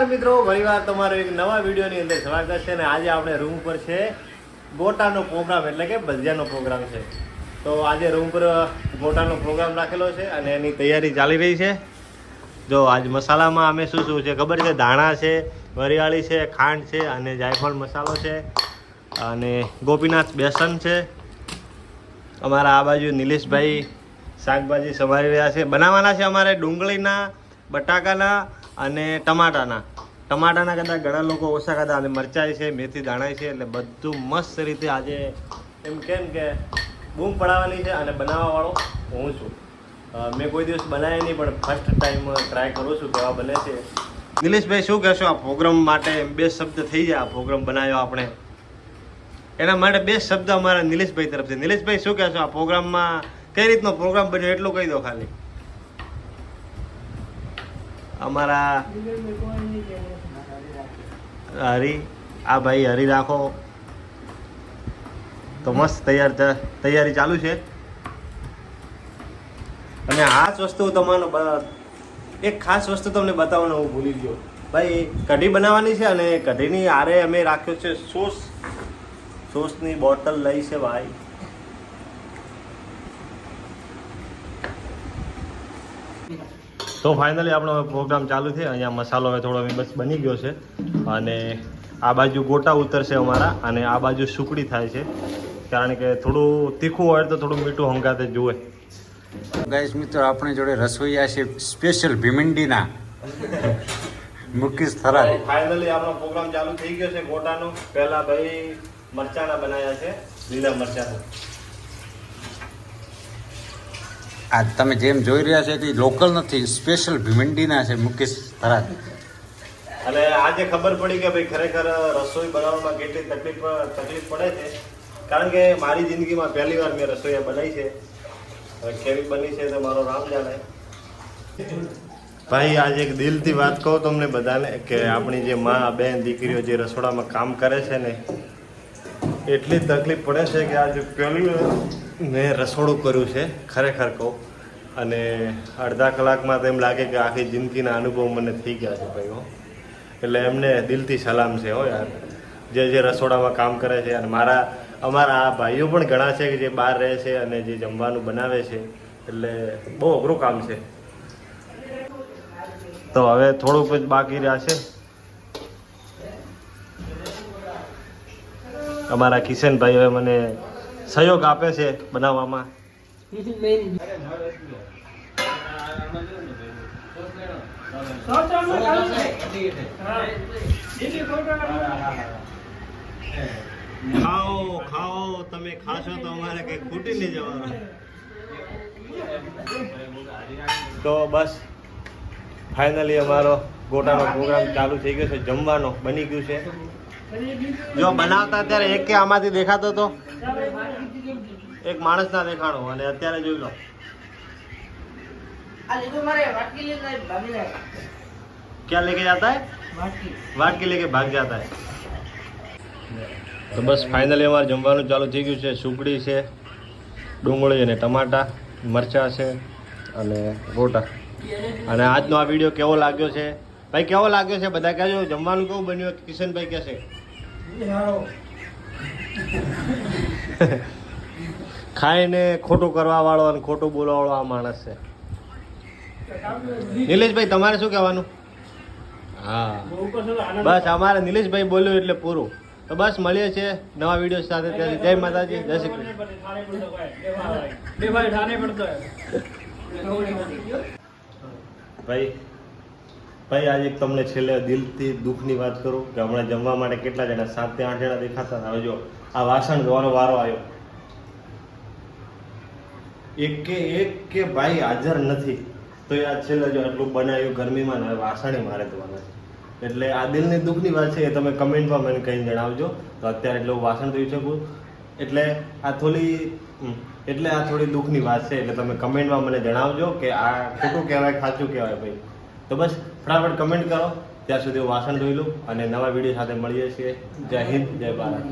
નમસ્કાર મિત્રો ફરીવાર તમારો એક નવા વિડીયોની અંદર સ્વાગત છે અને આજે આપણે રૂમ પર છે ગોટાનો પ્રોગ્રામ એટલે કે ભજીયાનો પ્રોગ્રામ છે. તો આજે રૂમ પર ગોટાનો પ્રોગ્રામ રાખેલો છે અને એની તૈયારી ચાલી રહી છે. જો આજ મસાલામાં અમે શું શું છે ખબર છે? ધાણા છે, વરિયાળી છે, ખાંડ છે અને જાયફળ મસાલો છે અને ગોપીનાથ બેસન છે. અમારા આ બાજુ નિલેશભાઈ શાકભાજી સમારી રહ્યા છે. બનાવવાના છે અમારે ડુંગળીના, બટાકાના અને ટમાટાના. ટમાટાના કદાચ ઘણા લોકો ઓછા ખાતા અને મરચાઈ છે, મેથી દાણાય છે, એટલે બધું મસ્ત રીતે આજે એમ કેમ કે બૂમ પડાવવાની છે અને બનાવવાવાળો હું છું. મેં કોઈ દિવસ બનાવ્યા નહીં, પણ ફર્સ્ટ ટાઈમ ટ્રાય કરું છું કેવા બને છે. નિલેશભાઈ, શું કહેશો આ પ્રોગ્રામ માટે? બે શબ્દ થઈ જાય આ પ્રોગ્રામ બનાવ્યો આપણે. એના માટે બે શબ્દ અમારા નિલેશભાઈ તરફથી. નિલેશભાઈ, શું કહેશો આ પ્રોગ્રામમાં કઈ રીતનો પ્રોગ્રામ બન્યો? એટલું કહી દો ખાલી. અમારા હરી, આ ભાઈ હરી રાખો. તો મસ્ત તૈયાર તૈયારી ચાલુ છે. અને ખાસ વસ્તુ તમારો એક ખાસ વસ્તુ તમને બતાવવાનું હું ભૂલી ગયો. ભાઈ, કઢી બનાવવાની છે અને કઢીની આરે અમે રાખ્યો છે સોસ. સોસની બોટલ લઈ છે ભાઈ. તો ફાઇનલી આપણો પ્રોગ્રામ ચાલુ છે અહીંયા મસાલો હવે થોડો બસ બની ગયો છે. અને આ બાજુ ગોટા ઉતરશે અમારા અને આ બાજુ સુકડી થાય છે. કારણ કે થોડું તીખું હોય તો થોડું મીઠું હંગાતે જુએ. ગાઈશ મિત્રો આપણી જોડે રસોઈયા છે સ્પેશિયલ ભીમંડીના. મુકેશ થરાદ. ફાઇનલી આપણો પ્રોગ્રામ ચાલુ થઈ ગયો છે ગોટાનો. પહેલા ભાઈ મરચાના બનાવ્યા છે લીલા મરચાના. આ તમે જેમ જોઈ રહ્યા છો તે લોકલ નથી સ્પેશિયલ ભીમંડીના છે મુકેશ થરાદ. અને આજે ખબર પડી કે ભાઈ ખરેખર રસોઈ બનાવવામાં કેટલી તકલીફ તકલીફ પડે છે. કારણ કે મારી જિંદગીમાં પહેલી વાર મેં રસોઈ બનાવી છે. હવે કેવી બની છે તો મારો રામ જાણે. ભાઈ આજે એક દિલથી વાત કહું તમને બધાને કે આપણી જે મા બેન દીકરીઓ જે રસોડામાં કામ કરે છે ને એટલી તકલીફ પડે છે કે આજે પહેલી મેં રસોડું કર્યું છે, ખરેખર કહું. અને અડધા કલાકમાં તો એમ લાગે કે આખી જિંદગીના અનુભવ મને થઈ ગયા છે ભાઈ હો એટલે એમને દિલથી સલામ છે હો યાર. જે જે રસોડામાં કામ કરે છે અને મારા, અમારા આ ભાઈઓ પણ ઘણા છે કે જે બહાર રહે છે અને જે જમવાનું બનાવે છે. એટલે બહુ અઘરું કામ છે. તો હવે થોડુંક જ બાકી રહ્યા છે. અમારા કિશનભાઈ હવે મને સહયોગ આપે છે બનાવવામાં. ખાઓ ખાઓ, તમે ખાશો તો અમારે કઈ ખૂટી નહીં જવાનું. તો બસ ફાઇનલી અમારો ગોટાનો પ્રોગ્રામ ચાલુ થઈ ગયો છે, જમવાનો બની ગયું છે. જો બનાવતા અત્યારે એક કે આમાંથી દેખાતો હતો એક માણસ ના દેખાણો અને અત્યારે જોઈ લો. ક્યાં લેકે જતા હે વાટકી લેકે ભાગ જતા હે તો બસ ફાઇનલી અમારે જમવાનું ચાલુ થઈ ગયું છે. સુકડી છે ડુંગળી અને ટમાટા મરચાં છે અને રોટા અને આજનો આ વીડિયો કેવો લાગ્યો છે? ભાઈ કેવો લાગ્યો છે? બધા કહેજો જમવાનું કેવું બન્યું? કિશનભાઈ કહેશે. ખાઈને ખોટું કરવા વાળો અને ખોટું બોલવા વાળો આ માણસ છે. નિલેશભાઈ તમારે શું કહેવાનું? હા. બસ અમારે નિલેશભાઈ બોલ્યું એટલે પૂરું. તો બસ મળીએ છીએ નવા વીડિયો સાથે. ત્યારે જય માતાજી જય શ્રી કૃષ્ણ. ભાઈ ભાઈ, આજે તમને છેલ્લે દિલથી દુઃખની વાત કરું કે હમણાં જમવા માટે કેટલા જણા, સાતથી આઠ જણા દેખાતા. હવે જો આ વાસણ ધોવાનો વારો આવ્યો. એક કે એક કે ભાઈ, હાજર નથી. તો એ આ છેલ્લે જો આટલું બનાવ્યું ગરમીમાં, હવે વાસણે મારે ધોવાના એટલે આ દિલની દુઃખની વાત છે એ તમે કમેન્ટમાં મને કહી જણાવજો. તો અત્યારે એટલે વાસણ ધોઈ શકું. એટલે આ થોડી એટલે આ થોડી દુઃખની વાત છે. એટલે તમે કમેન્ટમાં મને જણાવજો કે આ ખોટું કહેવાય સાચું કહેવાય ભાઈ. તો બસ ફટાફટ કમેન્ટ કરો. ત્યાં સુધી વાસણ ધોઈ લઉં અને નવા વીડિયો સાથે મળીએ છીએ. જય હિન્દ, જય ભારત.